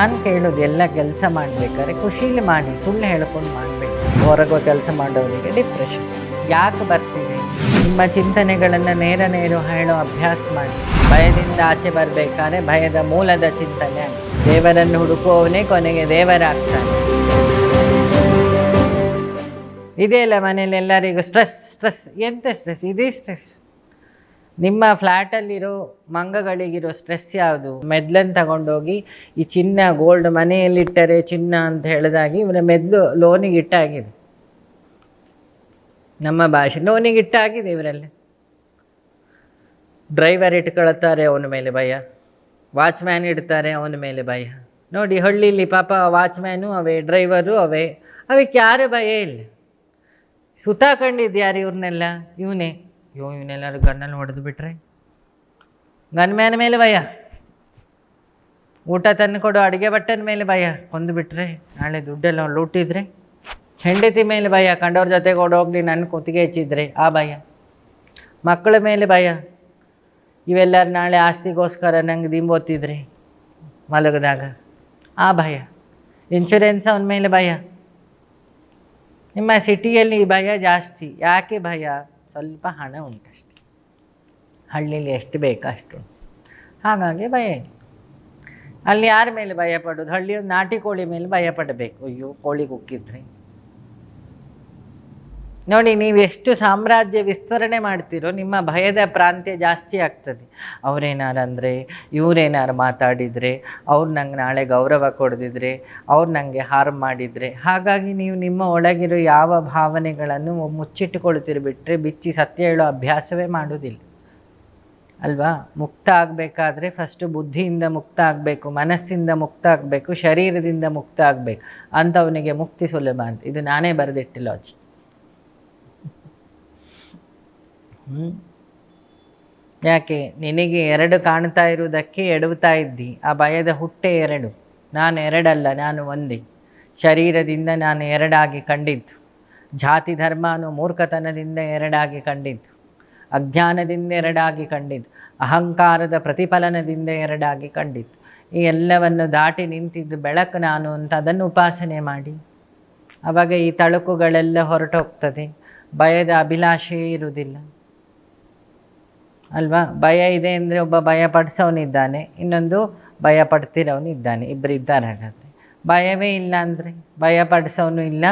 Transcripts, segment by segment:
ನಾನು ಕೇಳೋದು ಎಲ್ಲ ಕೆಲಸ ಮಾಡಬೇಕಾದ್ರೆ ಖುಷೀಲಿ ಮಾಡಿ, ಸುಳ್ಳು ಹೇಳ್ಕೊಂಡು ಮಾಡಬೇಕು ಹೊರಗೋ ಕೆಲಸ ಮಾಡೋರಿಗೆ ಡಿಪ್ರೆಷನ್ ಯಾಕೆ ಬರ್ತಿದೆ ನಿಮ್ಮ ಚಿಂತನೆಗಳನ್ನು ನೇರ ನೇರ ಹೇಳೋ ಅಭ್ಯಾಸ ಮಾಡಿ. ಭಯದಿಂದ ಆಚೆ ಬರಬೇಕಾದ್ರೆ ಭಯದ ಮೂಲದ ಚಿಂತನೆ. ದೇವರನ್ನು ಹುಡುಕುವವನೇ ಕೊನೆಗೆ ದೇವರಾಗ್ತಾನೆ. ಇದೆಯಲ್ಲ ಮನೇಲಿ ಎಲ್ಲರಿಗೂ ಸ್ಟ್ರೆಸ್ ಸ್ಟ್ರೆಸ್ ಎಂತ ಸ್ಟ್ರೆಸ್ ಇದೇ ಸ್ಟ್ರೆಸ್ ನಿಮ್ಮ ಫ್ಲ್ಯಾಟಲ್ಲಿರೋ ಮಂಗಗಳಿಗಿರೋ ಸ್ಟ್ರೆಸ್ ಯಾವುದು? ಮೆದ್ಲನ್ನು ತಗೊಂಡೋಗಿ ಈ ಚಿನ್ನ ಗೋಲ್ಡ್ ಮನೆಯಲ್ಲಿಟ್ಟರೆ ಚಿನ್ನ ಅಂತ ಹೇಳಿದಾಗಿ ಇವರ ಮೆದ್ಲು ಲೋನಿಗೆ ಇಟ್ಟಾಗಿದೆ ನಮ್ಮ ಭಾಷೆ ಲೋನಿಗೆ ಇಟ್ಟಾಗಿದೆ ಇವರಲ್ಲಿ. ಡ್ರೈವರ್ ಇಟ್ಕೊಳ್ತಾರೆ ಅವನ ಮೇಲೆ ಭಯ. ವಾಚ್ಮ್ಯಾನ್ ಇಡ್ತಾರೆ ಅವನ ಮೇಲೆ ಭಯ. ನೋಡಿ, ಹಳ್ಳಿಲಿ ಪಾಪ ವಾಚ್ಮ್ಯಾನು ಅವೇ, ಡ್ರೈವರು ಅವೇ, ಅವಕ್ಕೆ ಯಾರು ಭಯ ಇಲ್ಲ. ಸುತ್ತಾಕೊಂಡಿದ್ದು ಯಾರು ಇವ್ರನ್ನೆಲ್ಲ? ಇವನೇ. ಅಯ್ಯೋ, ಇವನ್ನೆಲ್ಲರೂ ಗಣ್ಣಲ್ಲಿ ಹೊಡೆದು ಬಿಟ್ರೆ? ಗನ್ಮ್ಯಾನ ಮೇಲೆ ಭಯ. ಊಟ ತಂದು ಕೊಡು ಅಡುಗೆ ಬಟ್ಟೆನ ಮೇಲೆ ಭಯ. ಕೊಂದು ಬಿಟ್ರೆ, ನಾಳೆ ದುಡ್ಡೆಲ್ಲ ಲೂಟಿದ್ರೆ? ಹೆಂಡತಿ ಮೇಲೆ ಭಯ. ಕಂಡವ್ರ ಜೊತೆಗೆ ಓಡೋಗ್ಲಿ ನನ್ನ ಕುತ್ತಿಗೆ ಹೆಚ್ಚಿದ್ರೆ, ಆ ಭಯ. ಮಕ್ಕಳ ಮೇಲೆ ಭಯ. ಇವೆಲ್ಲರೂ ನಾಳೆ ಆಸ್ತಿಗೋಸ್ಕರ ನಂಗೆ ದಿಂಬೋತಿದ್ರೆ ಮಲಗದಾಗ, ಆ ಭಯ. ಇನ್ಶೂರೆನ್ಸ್ ಅವನ ಮೇಲೆ ಭಯ. ನಿಮ್ಮ ಸಿಟಿಯಲ್ಲಿ ಭಯ ಜಾಸ್ತಿ. ಯಾಕೆ ಭಯ? ಸ್ವಲ್ಪ ಹಣ ಉಂಟಷ್ಟೆ. ಹಳ್ಳಿಲಿ ಎಷ್ಟು ಬೇಕೋ ಅಷ್ಟು ಹಾಗಾಗಿ ಭಯ ಅಲ್ಲಿ ಯಾರ ಮೇಲೆ ಭಯ ಪಡೋದು ಹಳ್ಳಿಯ ನಾಟಿ ಕೋಳಿ ಮೇಲೆ ಭಯ ಪಡಬೇಕು. ಅಯ್ಯೋ, ಕೋಳಿ ಕುಕ್ಕಿದ್ರೆ. ನೋಡಿ, ನೀವು ಎಷ್ಟು ಸಾಮ್ರಾಜ್ಯ ವಿಸ್ತರಣೆ ಮಾಡ್ತೀರೋ, ನಿಮ್ಮ ಭಯದ ಪ್ರಾಂತ್ಯ ಜಾಸ್ತಿ ಆಗ್ತದೆ. ಅವ್ರೇನಾರು ಅಂದರೆ ಇವರೇನಾರು ಮಾತಾಡಿದರೆ, ಅವ್ರು ನಂಗೆ ನಾಳೆ ಗೌರವ ಕೊಡದಿದ್ರೆ, ಅವ್ರು ನನಗೆ ಹಾರ್ಮ್ ಮಾಡಿದರೆ, ಹಾಗಾಗಿ ನೀವು ನಿಮ್ಮ ಒಳಗಿರೋ ಯಾವ ಭಾವನೆಗಳನ್ನು ಮುಚ್ಚಿಟ್ಟುಕೊಳ್ತೀರಿ ಬಿಟ್ಟರೆ ಬಿಚ್ಚಿ ಸತ್ಯ ಹೇಳೋ ಅಭ್ಯಾಸವೇ ಮಾಡೋದಿಲ್ಲ. ಅಲ್ವಾ? ಮುಕ್ತ ಆಗಬೇಕಾದ್ರೆ ಫಸ್ಟು ಬುದ್ಧಿಯಿಂದ ಮುಕ್ತ ಆಗಬೇಕು, ಮನಸ್ಸಿಂದ ಮುಕ್ತ ಆಗಬೇಕು, ಶರೀರದಿಂದ ಮುಕ್ತ ಆಗಬೇಕು. ಅಂಥವನಿಗೆ ಮುಕ್ತಿ ಸುಲಭ ಅಂತ. ಇದು ನಾನೇ ಬರೆದಿಟ್ಟಿಲ್ಲ ಲಾಜಿ ಯಾಕೆ? ನಿನಗೆ ಎರಡು ಕಾಣ್ತಾ ಇರುವುದಕ್ಕೆ ಎಡವುತ್ತಾ ಇದ್ದಿ. ಆ ಭಯದ ಹುಟ್ಟೆ ಎರಡು. ನಾನು ಎರಡಲ್ಲ, ನಾನು ಒಂದೇ. ಶರೀರದಿಂದ ನಾನು ಎರಡಾಗಿ ಕಂಡಿದ್ದು. ಜಾತಿ ಧರ್ಮ ಮೂರ್ಖತನದಿಂದ ಎರಡಾಗಿ ಕಂಡಿದ್ದು. ಅಜ್ಞಾನದಿಂದ ಎರಡಾಗಿ ಕಂಡಿದ್ದು. ಅಹಂಕಾರದ ಪ್ರತಿಫಲನದಿಂದ ಎರಡಾಗಿ ಕಂಡಿದ್ದು. ಈ ಎಲ್ಲವನ್ನು ದಾಟಿ ನಿಂತಿದ್ದು ಬೆಳಕು ನಾನು ಅಂತ ಅದನ್ನು ಉಪಾಸನೆ ಮಾಡಿ. ಆವಾಗ ಈ ತಳುಕುಗಳೆಲ್ಲ ಹೊರಟೋಗ್ತದೆ. ಭಯದ ಅಭಿಲಾಷೆಯೇ ಇರುವುದಿಲ್ಲ. ಅಲ್ವಾ? ಭಯ ಇದೆ ಅಂದರೆ ಒಬ್ಬ ಭಯ ಪಡಿಸೋನಿದ್ದಾನೆ, ಇನ್ನೊಂದು ಭಯ ಪಡ್ತಿರೋನಿದ್ದಾನೆ ಇಬ್ಬರು ಇದ್ದಾರೆ ಹಾಗಾದರೆ. ಭಯವೇ ಇಲ್ಲ ಅಂದರೆ? ಭಯ ಪಡಿಸೋನು ಇಲ್ಲ,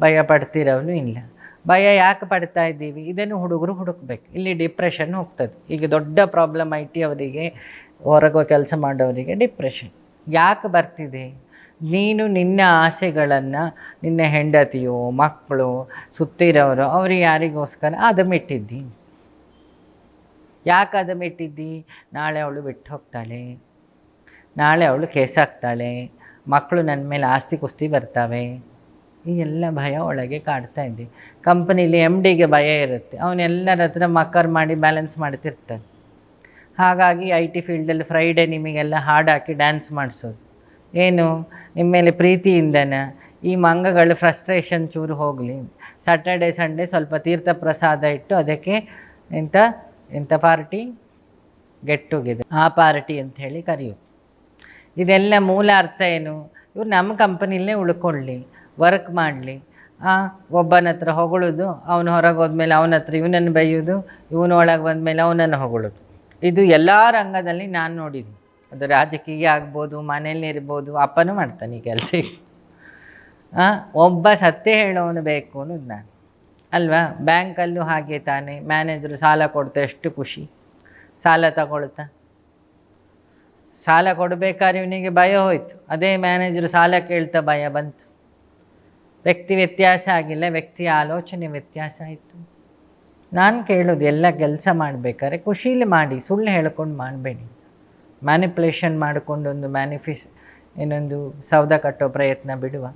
ಭಯ ಪಡ್ತಿರೋನು ಇಲ್ಲ. ಭಯ ಯಾಕೆ ಪಡ್ತಾ ಇದ್ದೀವಿ? ಇದನ್ನು ಹುಡುಗರು ಹುಡುಕ್ಬೇಕು. ಇಲ್ಲಿ ಡಿಪ್ರೆಷನ್ ಹೋಗ್ತದೆ. ಈಗ ದೊಡ್ಡ ಪ್ರಾಬ್ಲಮ್ ಐ ಅವರಿಗೆ, ಹೊರಗೋ ಕೆಲಸ ಮಾಡೋರಿಗೆ ಡಿಪ್ರೆಷನ್. ಯಾಕೆ ಬರ್ತಿದೆ? ನೀನು ನಿನ್ನ ಆಸೆಗಳನ್ನು ನಿನ್ನ ಹೆಂಡತಿಯೋ, ಮಕ್ಕಳು, ಸುತ್ತಿರೋರು, ಅವರು ಯಾರಿಗೋಸ್ಕರ ಅದಮಿಟ್ಟಿದ್ದಿ ಯಾಕೆ ಅದಮಿಟ್ಟಿದ್ದಿ ನಾಳೆ ಅವಳು ಬಿಟ್ಟು ಹೋಗ್ತಾಳೆ. ನಾಳೆ ಅವಳು ಕೇಸಾಗ್ತಾಳೆ ಮಕ್ಕಳು ನನ್ನ ಮೇಲೆ ಆಸ್ತಿ ಕುಸ್ತಿ ಬರ್ತವೆ. ಈ ಎಲ್ಲ ಭಯ ಒಳಗೆ ಕಾಡ್ತಾ ಇದ್ದೆ. ಕಂಪನಿಲಿ ಎಂ ಡಿಗೆ ಭಯ ಇರುತ್ತೆ. ಅವನೆಲ್ಲರ ಹತ್ರ ಮಕ್ಕರ್ ಮಾಡಿ ಬ್ಯಾಲೆನ್ಸ್ ಮಾಡ್ತಿರ್ತಾನೆ. ಹಾಗಾಗಿ ಐ ಟಿ ಫೀಲ್ಡಲ್ಲಿ ಫ್ರೈಡೇ ನಿಮಗೆಲ್ಲ ಹಾಡು ಹಾಕಿ ಡ್ಯಾನ್ಸ್ ಮಾಡಿಸೋದು. ಏನು? ನಿಮ್ಮ ಮೇಲೆ ಪ್ರೀತಿಯಿಂದನ? ಈ ಮಂಗಗಳು ಫ್ರಸ್ಟ್ರೇಷನ್ ಚೂರು ಹೋಗಲಿ. ಸ್ಯಾಟರ್ಡೆ ಸಂಡೇ ಸ್ವಲ್ಪ ತೀರ್ಥ ಪ್ರಸಾದ ಇಟ್ಟು ಅದಕ್ಕೆ ಎಂಥ ಎಂಥ ಪಾರ್ಟಿ? ಗೆಟ್ ಟುಗೆದರ್ ಆ ಪಾರ್ಟಿ ಅಂತ ಹೇಳಿ ಕರೆಯೋದು ಇದೆಲ್ಲ ಮೂಲ ಅರ್ಥ ಏನು? ಇವ್ರು ನಮ್ಮ ಕಂಪನಿಲೇ ಉಳ್ಕೊಳ್ಳಿ ವರ್ಕ್ ಮಾಡಲಿ. ಒಬ್ಬನ ಹತ್ರ ಹೊಗಳೋದು, ಅವನು ಹೊರಗೆ ಹೋದ್ಮೇಲೆ ಅವನ ಹತ್ರ ಇವನನ್ನು ಬೈಯೋದು, ಇವನು ಒಳಗೆ ಬಂದಮೇಲೆ ಅವನನ್ನು ಹೊಗಳೋದು. ಇದು ಎಲ್ಲ ರಂಗದಲ್ಲಿ ನಾನು ನೋಡಿದ್ದು. ಅದು ರಾಜಕೀಯ ಆಗ್ಬೋದು, ಮನೇಲಿ ಇರ್ಬೋದು, ಅಪ್ಪನೂ ಮಾಡ್ತಾನೆ ಈ ಕೆಲಸ. ಒಬ್ಬ ಸತ್ಯ ಹೇಳೋನು ಬೇಕು ಅನ್ನೋದು ನಾನು. ಅಲ್ವಾ? ಬ್ಯಾಂಕಲ್ಲೂ ಹಾಗೆ ತಾನೆ. ಮ್ಯಾನೇಜರು ಸಾಲ ಕೊಡ್ತಾ ಎಷ್ಟು ಖುಷಿ. ಸಾಲ ತಗೊಳ್ತಾ. ಸಾಲ ಕೊಡಬೇಕಾದ್ರೆ ಇವನಿಗೆ ಭಯ ಹೋಯಿತು. ಅದೇ ಮ್ಯಾನೇಜರು ಸಾಲ ಕೇಳ್ತಾ ಭಯ ಬಂತು. ವ್ಯಕ್ತಿ ವ್ಯತ್ಯಾಸ ಆಗಿಲ್ಲ, ವ್ಯಕ್ತಿಯ ಆಲೋಚನೆ ವ್ಯತ್ಯಾಸ ಆಯಿತು. ನಾನು ಕೇಳೋದು, ಎಲ್ಲ ಕೆಲಸ ಮಾಡಬೇಕಾದ್ರೆ ಖುಷೀಲಿ ಮಾಡಿ, ಸುಳ್ಳು ಹೇಳ್ಕೊಂಡು ಮಾಡಬೇಡಿ. ಮ್ಯಾನಿಪ್ಯುಲೇಷನ್ ಮಾಡಿಕೊಂಡು ಒಂದು ಮ್ಯಾನಿಫಿಸ್ ಏನೊಂದು ಸೌದ ಕಟ್ಟೋ ಪ್ರಯತ್ನ ಬಿಡುವ.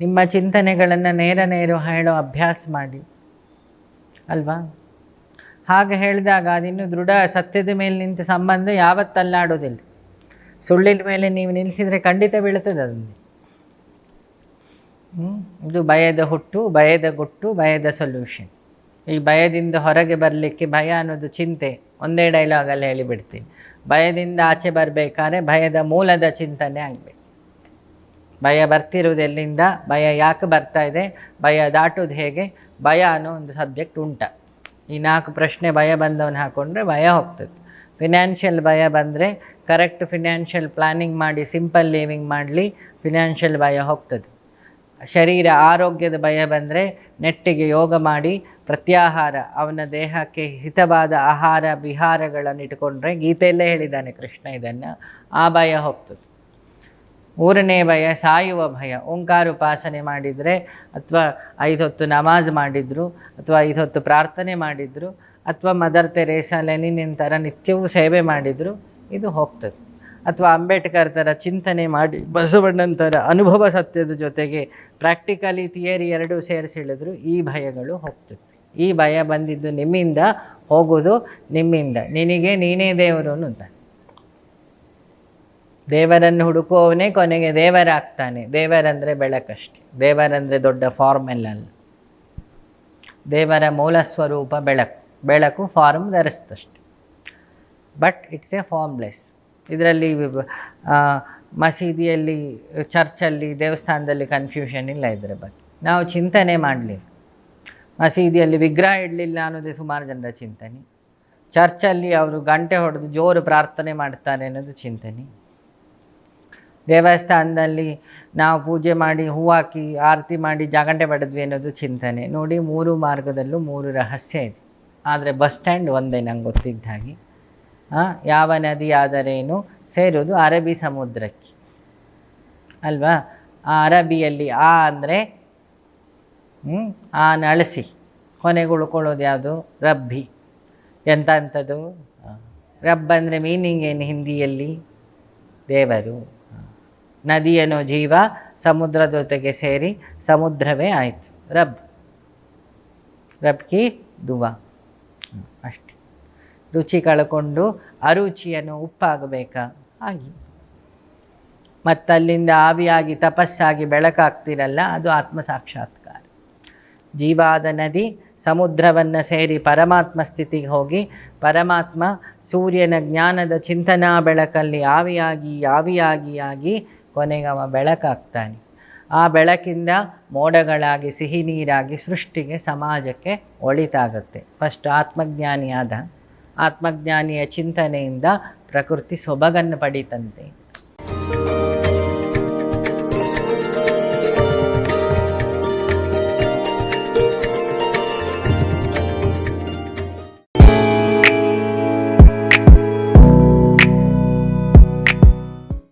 ನಿಮ್ಮ ಚಿಂತನೆಗಳನ್ನು ನೇರ ನೇರ ಹೇಳೋ ಅಭ್ಯಾಸ ಮಾಡಿ. ಅಲ್ವಾ? ಹಾಗೆ ಹೇಳಿದಾಗ ಅದಿನ್ನು ದೃಢ ಸತ್ಯದ ಮೇಲೆ ನಿಂತ ಸಂಬಂಧ ಯಾವತ್ತಲ್ಲಾಡೋದಿಲ್ಲ ಸುಳ್ಳಿನ ಮೇಲೆ ನೀವು ನಿಲ್ಲಿಸಿದರೆ ಖಂಡಿತ ಬೀಳ್ತದೆ ಅದನ್ನು? ಇದು ಭಯದ ಹುಟ್ಟು, ಭಯದ ಗುಟ್ಟು, ಭಯದ ಸೊಲ್ಯೂಷನ್ ಈ ಭಯದಿಂದ ಹೊರಗೆ ಬರಲಿಕ್ಕೆ ಭಯ ಅನ್ನೋದು ಚಿಂತೆ. ಒಂದೇ ಡೈಲಾಗಲ್ಲಿ ಹೇಳಿಬಿಡ್ತೀನಿ. ಭಯದಿಂದ ಆಚೆ ಬರಬೇಕಾದ್ರೆ ಭಯದ ಮೂಲದ ಚಿಂತನೆ ಆಗಬೇಕು. ಭಯ ಬರ್ತಿರುವುದು ಎಲ್ಲಿಂದ ಭಯ ಯಾಕೆ ಬರ್ತಾ ಇದೆ? ಭಯ ದಾಟೋದು ಹೇಗೆ? ಭಯ ಅನ್ನೋ ಒಂದು ಸಬ್ಜೆಕ್ಟ್ ಉಂಟ. ಈ ನಾಲ್ಕು ಪ್ರಶ್ನೆ ಭಯ ಬಂದವನು ಹಾಕ್ಕೊಂಡ್ರೆ ಭಯ ಹೋಗ್ತದೆ. ಫಿನಾನ್ಷಿಯಲ್ ಭಯ ಬಂದರೆ ಕರೆಕ್ಟ್ ಫಿನಾನ್ಷಿಯಲ್ ಪ್ಲಾನಿಂಗ್ ಮಾಡಿ ಸಿಂಪಲ್ ಲಿವಿಂಗ್ ಮಾಡಲಿ ಫಿನಾನ್ಷಿಯಲ್ ಭಯ ಹೋಗ್ತದೆ. ಶರೀರ ಆರೋಗ್ಯದ ಭಯ ಬಂದರೆ ನೆಟ್ಟಿಗೆ ಯೋಗ ಮಾಡಿ, ಪ್ರತ್ಯಾಹಾರ, ಅವನ ದೇಹಕ್ಕೆ ಹಿತವಾದ ಆಹಾರ ವಿಹಾರಗಳನ್ನು ಇಟ್ಕೊಂಡ್ರೆ ಗೀತೆಯಲ್ಲೇ ಹೇಳಿದ್ದಾನೆ ಕೃಷ್ಣ ಇದನ್ನು. ಆ ಭಯ ಹೋಗ್ತದೆ. ಮೂರನೇ ಭಯ, ಸಾಯುವ ಭಯ. ಓಂಕಾರ ಉಪಾಸನೆ ಮಾಡಿದರೆ ಅಥವಾ ಐದು ಹೊತ್ತು ನಮಾಜ್ ಮಾಡಿದ್ರು ಅಥವಾ ಐದು ಹೊತ್ತು ಪ್ರಾರ್ಥನೆ ಮಾಡಿದ್ರು ಅಥವಾ ಮದರ್ ತೆರೇಸಾ ಲೆನಿನ್ ಥರ ನಿತ್ಯವೂ ಸೇವೆ ಮಾಡಿದ್ರು, ಇದು ಹೋಗ್ತದೆ. ಅಥವಾ ಅಂಬೇಡ್ಕರ್ ಥರ ಚಿಂತನೆ ಮಾಡಿ, ಬಸವಣ್ಣನ ಥರ ಅನುಭವ ಸತ್ಯದ ಜೊತೆಗೆ ಪ್ರಾಕ್ಟಿಕಲಿ ಥಿಯರಿ ಎರಡೂ ಸೇರಿಸಿ ಹೇಳಿದ್ರು ಈ ಭಯಗಳು ಹೋಗ್ತದೆ. ಈ ಭಯ ಬಂದಿದ್ದು ನಿಮ್ಮಿಂದ, ಹೋಗೋದು ನಿಮ್ಮಿಂದ. ನಿನಗೆ ನೀನೇ ದೇವರು ಅಂತ. ದೇವರನ್ನು ಹುಡುಕುವವನೇ ಕೊನೆಗೆ ದೇವರಾಗ್ತಾನೆ. ದೇವರಂದರೆ ಬೆಳಕಷ್ಟೆ. ದೇವರಂದರೆ ದೊಡ್ಡ ಫಾರ್ಮೆಲ್ ಅಲ್ಲ ದೇವರ ಮೂಲ ಸ್ವರೂಪ ಬೆಳಕು. ಬೆಳಕು ಫಾರ್ಮ್ ಧರಿಸ್ತಷ್ಟೆ. ಬಟ್ ಇಟ್ಸ್ ಎ ಫಾರ್ಮ್ಲೆಸ್ ಇದರಲ್ಲಿ ಮಸೀದಿಯಲ್ಲಿ, ಚರ್ಚಲ್ಲಿ, ದೇವಸ್ಥಾನದಲ್ಲಿ ಕನ್ಫ್ಯೂಷನ್ ಇಲ್ಲ ಇದರ ಬಗ್ಗೆ. ನಾವು ಚಿಂತನೆ ಮಾಡಲಿಲ್ಲ. ಮಸೀದಿಯಲ್ಲಿ ವಿಗ್ರಹ ಇಡಲಿಲ್ಲ ಅನ್ನೋದೇ ಸುಮಾರು ಜನರ ಚಿಂತನೆ. ಚರ್ಚಲ್ಲಿ ಅವರು ಗಂಟೆ ಹೊಡೆದು ಜೋರು ಪ್ರಾರ್ಥನೆ ಮಾಡ್ತಾರೆ ಅನ್ನೋದು ಚಿಂತನೆ. ದೇವಸ್ಥಾನದಲ್ಲಿ ನಾವು ಪೂಜೆ ಮಾಡಿ ಹೂ ಹಾಕಿ, ಆರತಿ ಮಾಡಿ ಜಾಗಂಟೆ ಪಡೆದ್ವಿ ಅನ್ನೋದು ಚಿಂತನೆ. ನೋಡಿ, ಮೂರು ಮಾರ್ಗದಲ್ಲೂ ಮೂರು ರಹಸ್ಯ ಇದೆ. ಆದರೆ ಬಸ್ ಸ್ಟ್ಯಾಂಡ್ ಒಂದೇ ನಂಗೆ ಗೊತ್ತಿದ್ದ ಹಾಗೆ. ಯಾವ ನದಿ ಆದರೇನು ಸೇರೋದು ಅರಬ್ಬಿ ಸಮುದ್ರಕ್ಕೆ. ಅಲ್ವಾ? ಆ ಅರಬಿಯಲ್ಲಿ ಆ ಅಂದರೆ ಆ ನಳಸಿ. ಕೊನೆಗೆ ಉಳ್ಕೊಳ್ಳೋದು ಯಾವುದು? ರಬ್ಬಿ. ಎಂಥ ಅಂಥದ್ದು ರಬ್ ಅಂದರೆ ಮೀನಿಂಗ್ ಏನು ಹಿಂದಿಯಲ್ಲಿ? ದೇವರು. ನದಿ ಅನ್ನೋ ಜೀವ ಸಮುದ್ರದ ಜೊತೆಗೆ ಸೇರಿ ಸಮುದ್ರವೇ ಆಯಿತು. ರಬ್. ರಬ್ ಕಿ ದುವಾ. ಅಷ್ಟೆ. ರುಚಿ ಕಳ್ಕೊಂಡು ಅರುಚಿಯನ್ನು ಉಪ್ಪಾಗಬೇಕಾ? ಆಗಿ ಮತ್ತಲ್ಲಿಂದ ಆವಿಯಾಗಿ ತಪಸ್ಸಾಗಿ ಬೆಳಕಾಗ್ತಿರಲ್ಲ, ಅದು ಆತ್ಮ ಸಾಕ್ಷಾತ್ಕಾರ ಜೀವಾದ ನದಿ ಸಮುದ್ರವನ್ನು ಸೇರಿ ಪರಮಾತ್ಮ ಸ್ಥಿತಿಗೆ ಹೋಗಿ ಪರಮಾತ್ಮ ಸೂರ್ಯನ ಜ್ಞಾನದ ಚಿಂತನಾ ಬೆಳಕಲ್ಲಿ ಆವಿಯಾಗಿ ಆವಿಯಾಗಿ ಆಗಿ ಕೊನೆಗೆ ಬೆಳಕಾಗ್ತಾನೆ. ಆ ಬೆಳಕಿಂದ ಮೋಡಗಳಾಗಿ ಸಿಹಿ ನೀರಾಗಿ ಸೃಷ್ಟಿಗೆ, ಸಮಾಜಕ್ಕೆ ಒಳಿತಾಗುತ್ತೆ. ಫಸ್ಟ್ ಆತ್ಮಜ್ಞಾನಿಯಾದ, ಆತ್ಮಜ್ಞಾನಿಯ ಚಿಂತನೆಯಿಂದ ಪ್ರಕೃತಿ ಸೊಬಗನ್ನು ಪಡೀತಂತೆ.